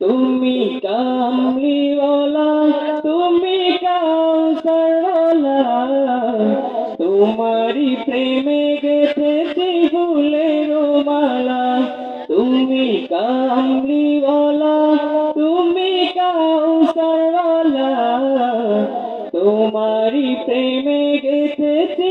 তুমি কামলিওয়ালা, তুমি কাউসারওয়ালা তোমারি প্রেমে গেথেছি ফুলের মালা। তুমি কামলিওয়ালা, তুমি কাউসারওয়ালা তোমারি প্রেমে গেথেছি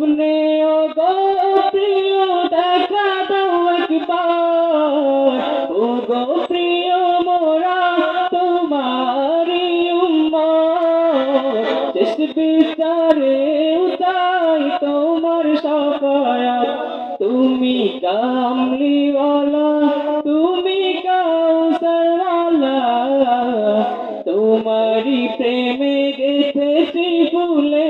স্বপ্নে গো প্রিয় দেখা দাও একবার। ও গো প্রিয় মোরা তোমারি শেষ বিচারে উতাই তোমার সফায়াত। তুমি কামলিওয়ালা, তুমি কাউসারওয়ালা। তোমারি প্রেমে গেথেছি ফুলের মালা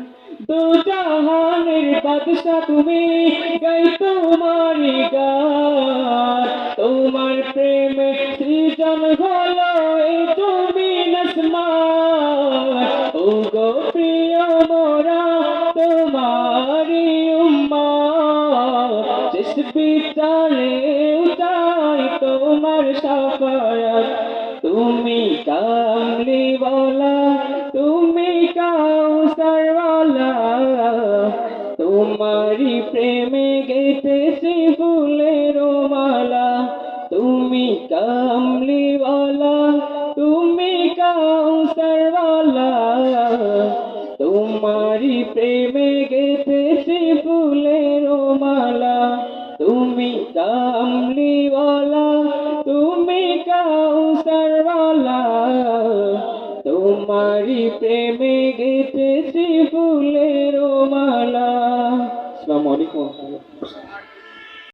দু জাহানের বাদশা তুমি গাই তোমার গান তোমার প্রেমে সৃজন হলো এই জমিন আসমান ও গো প্রিয় মোরা তোমারি উম্মা শেষ বিচারে উঠাই তোমার সাফায়াত তুমি কামলিওয়ালা তুমি কাউসারওয়ালা তোমারি প্রেমে গেতেছি ফুলের মালা তুমি কামলিওয়ালা তুমি কাউসারওয়ালা তোমারি প্রেমে গেতেছি ফুলের মালা তুমি কামলিওয়ালা তুমি কাউসারওয়ালা তোমারি প্রেমে গেতেছি